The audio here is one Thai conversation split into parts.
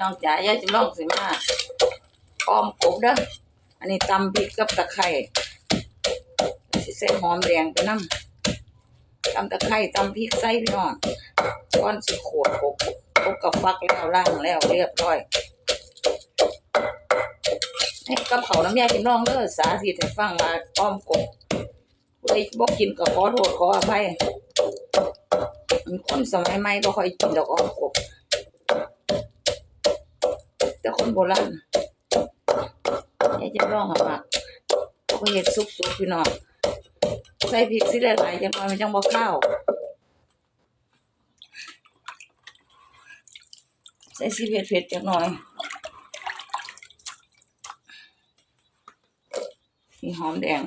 น้องจ๋ายายจะลองสิมาออมกบเด้ออันนี้ตำพริกกับตะไคร้สิใส่หอมแดงไปน้ำตำตะไคร้ตำพริกใส่พี่น้องก้อนสิโขดกบกบกับฟักแล้วล่างแล้วเรียบร้อยให้กับเขาน้ำยากินน้องเด้อสาธิตให้ฟังว่าอ้อมกบผู้บ่กินก็ขอโทษขออภัยมันคนสมัยใหม่บ่ค่อยกินดอกอ้อมกบ คนโบราณยายจะลองอะมากเขาเห็ดสุกๆพี่น้องใส่พริกสิหลายๆจังหน่อยมันจังบ่ข้าวใส่สีเผ็ดเผ็ดจังหน่อยมีหอมแดง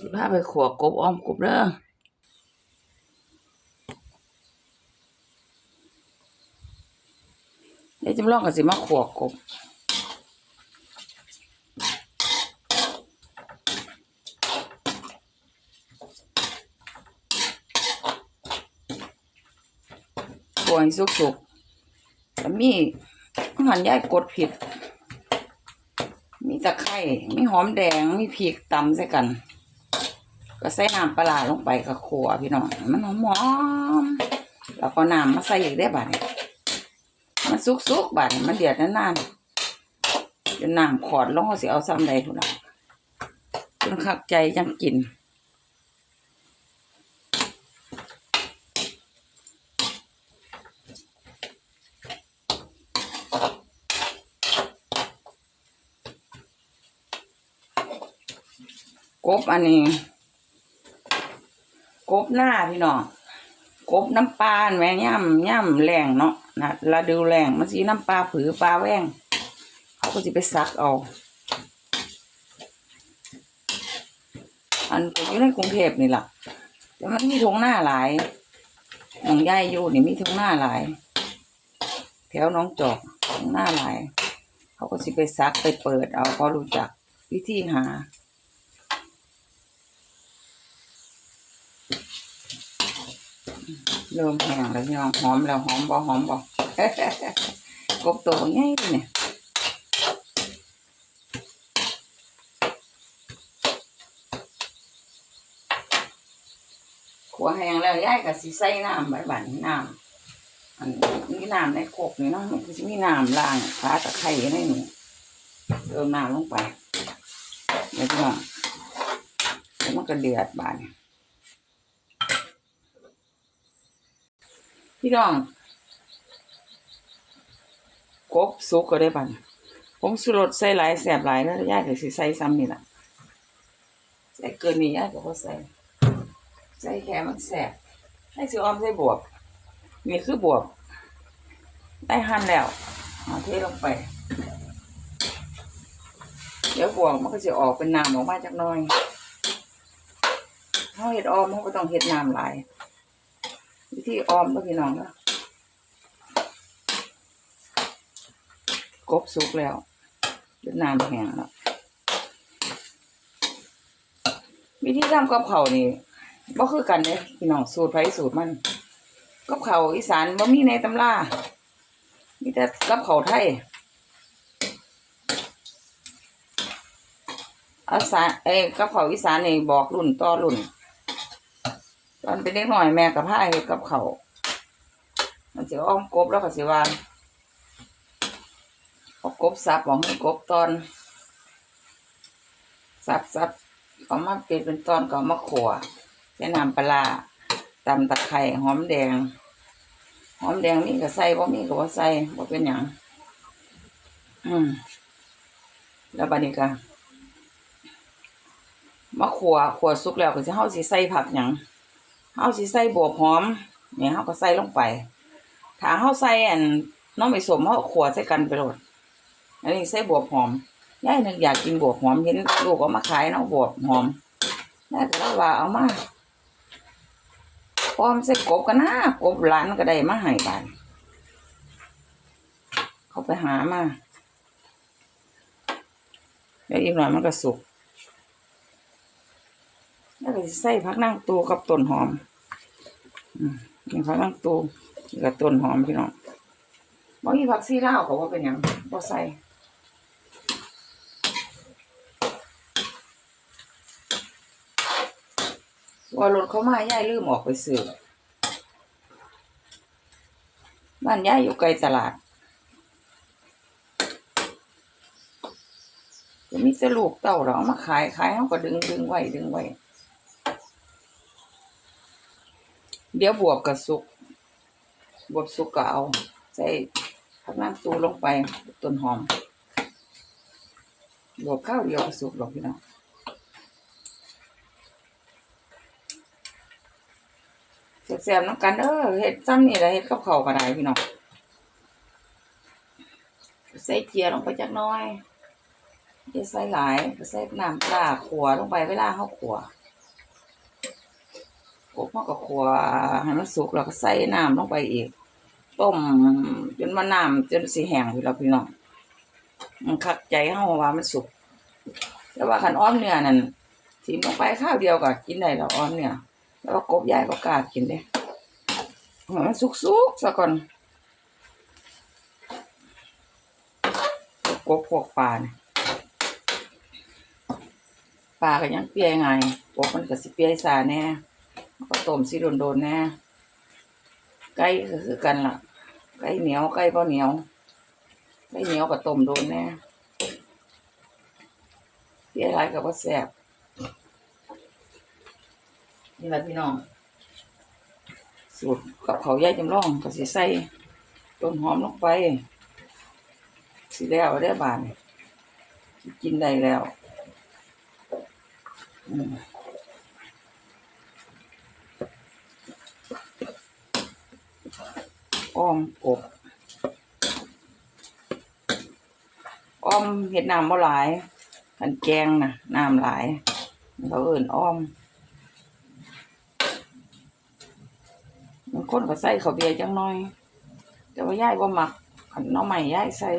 สิพา ไปขวกบอ้อมกบเด้อเดี๋ยวจำลองกับสิมาขวกบขัวให้สุกๆแต่มีหันยายกดผิด มีตะไคร้มีหอมแดง มีพริกตำใส่กัน ก็ใส่น้ำปลาลงไปกับขัวพี่น้องมันหอมๆแล้วก็น้ำมาใส่อีกได้บัดนี้มันสุกๆบัดนี้มันเดือดนานๆจนน้ำขอดลงก็สิเอาซ้ำใดทุนละจนคักใจจังกินกบอันนี้ กบหน้าพี่น้องกบน้ำปลาแหม่ย่ำย่ำแรงเนาะนะละดูแรงมันสีน้ำปลาผือปลาแวงเขาก็จะไปซักเอาอันก็อยู่ในกรุงเทพนี่แหละแต่มันมีทงหน้าหลายหนองย่ายอยู่นี่มีทงหน้าหลาย แถวน้องจอกทงหน้าหลาย เขาก็จะไปซักไปเปิดเอาเขารู้จักวิธีหา เริ่มแห้งแล้วพี่น้องหอมแล้วหอมบ่หอมบ่กบตัวใหญ่เลยเนี่ยขัวแห้งแล้วยายก็สิใส่น้ำใบบันน้ำอันนี้น้ำในโคกนี่เนาะมันก็สิมีน้ำล้างขาตะไคร้ในนี่เติมน้ำลงไปเดี๋ยวพี่น้องแล้วมันก็เดือดบาน พี่น้องกบสุกก็ได้บันผมสุรสใส่หลายแสบหลายแล้วยาก็สิใส่ซ้ำนี่แหละใส่เกินนี่ยาก็บ่ใส่ใส่แค่มันแสบให้สิออมใส่บวบนี่คือบวบได้หั่นแล้วเอาเทลงไป เดี๋ยวบวบมันก็จะออกเป็นน้ำออกมาจากน้อยเฮาเฮ็ดออมเฮาก็ต้องเฮ็ดน้ำหลาย วิธีออมก็พี่น้องนะกบสุกแล้วเวียดนามแห้งแล้ววิธีทำกับเขานี่บ่คือกันเลยพี่น้องสูตรไผสูตรมันกับเขาอีสานบ่มีในตำรามีแต่กับเขาวไทยอาสาเอ้กับเขาวอีสานนี่บอกรุ่นต่อรุ่น ตอนเป็นเด็กหน่อยแม่กับผ้าเฮ็ดกับเขามันสิอ้อมกบแล้วก็สิวาเอากบสับของกบตอนสับสับเอามาเป็นเป็นตอนก็มาขัวใส่น้ำปลาตำตะไคร้หอมแดง หอมแดงมีก็ใส่บ่มีก็บ่ใส่บ่เป็นหยังอืมแล้วบัดนี้ก็มาขัวขัวสุกแล้วก็สิเฮาสิใส่ผักหยัง เฮาสิใส่บวบหอมเนี่ยเฮาก็ใส่ลงไปถ้าเฮาใส่อันน้องไม่สมเฮาขัวใส่กันไปโลดอันนี้ใส่บวบหอมยายนึกอยากกินบวบหอมเห็นลูกเอามาขายเนาะบวบหอมยายก็เลยว่าเอามาพร้อมใส่กบกันนะกบหลานก็ได้มาให้บานเขาไปหามาเดี๋ยวอีกหน่อยมันก็สุก แล้วก็ใส่ผักนางตูกับต้นหอมอืมนี่ผักนางตูกับต้นหอมพี่น้องบ่มีผักซีลาวก็บ่เป็นหยังบ่ใส่ว่ารถเขามายายลืมออกไปซื้อบ้านยายอยู่ไกลตลาดจะมีแต่ลูกเต่าเรอามาขายขายเขาก็ดึงดึงไว้ดึงไว้ เดี๋ยวบวบกับสุก บวบสุกก็เอาใส่ผักน้ำตูลงไปต้นหอม บวบข้าวเดียวก็สุกหรอกพี่น้องแซ่บๆน้ำกันเออเห็ดซ้ำนี่แหละเห็ดกับข้าก็ได้พี่น้องใส่เจียลงไปจักน้อยจะใส่หลายก็ใส่น้ำปลาขัวลงไปเวลาเขาขัว กบมันก็ขัวให้มันสุกแล้วก็ใส่น้ำลงไปอีก ต้มจนมันน้ำจนสีแห้งพี่เราพี่น้องมันคักใจเฮาว่ามันสุก แต่ว่าขันอ้อมเนื้อนั่นทิมลงไปข้าวเดียวก็กินได้แล้วอ้อมเนื้อแต่ว่ากบใหญ่ก็กล้ากินเด้ให้มันสุกๆซะก่อนกบพวกปลาเนี่ยปลาก็ยังเปียไงกบมันก็สิเปียสาแน่ ก็ต้มสิโดนๆแน่ไก่ก็คือกันล่ะ ไก่เหนียวไก่บ่เหนียวไก่เหนียวก็ต้มโดนแน่เสียหลายก็บ่แซบนี่แหละพี่น้อง สูตรกับเขาวย่ายจำลองก็สิใส่ต้นหอมลงไป สิแล้วได้บานกินได้แล้ว อืม อ้อมกบอ้อมเห็ดน้ำบ่หลายกันแกงนะน้ำหลายเราเอิ่นอ้อมมันคนก็ใส่ข้าวเบียร์จังน้อย แต่ว่าย่ายบ่มักขันน้องใหม่ย่ายใส่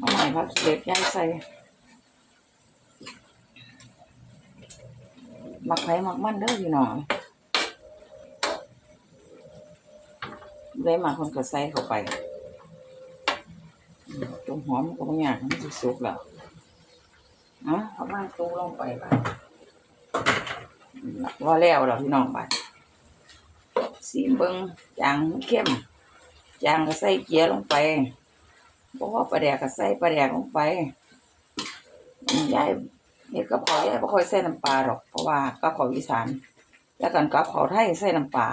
น้องใหม่พักเก็บย่ายใส่หมักไผมักมันเด้อพี่น้อง ได้มาคนก็ใส่เข้าไปตรงหอมก็ไม่อยากมันจะสุกแล้วอะเอามาตู้ลงไปบ้างว่าแล้วแล้วพี่น้องบ้านสีเบิงจางเข้มจางก็ใส่เกียร์ลงไปเพราะว่าปลาแดกก็ใส่ปลาแดกลงไปยายเห็ดกับเขาวยายไม่ค่อยใส่น้ำปลาหรอกเพราะว่ากับเขาวอีสานแล้วกันกับเขาวไทยใส่น้ำปลา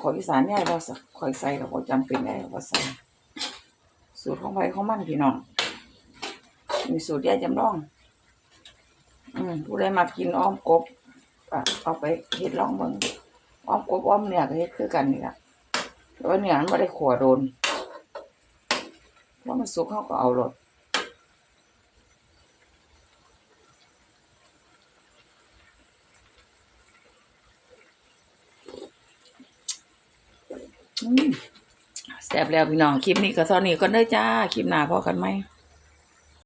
ขออีสานยายบ่สักคอยใส่กับบ่จำเป็นได้บ่ใส่ สูตรของไผของมันพี่น้อง มีสูตรยายจำลอง อืมผู้ใดมากินอ้อมกบก็เอาไปเฮ็ดลองเบิ่งอ้อมกบอ้อมเนื้อก็เฮ็ดคือกันนี่ล่ะแต่ว่าเนื้อมันบ่ได้ขัวโดนเพราะมันสุกเขาก็เอารส แซ่บแล้วพี่น้องคลิปนี้ก็เท่านี้ก็ได้จ้า คลิปหน้าพอกันไหม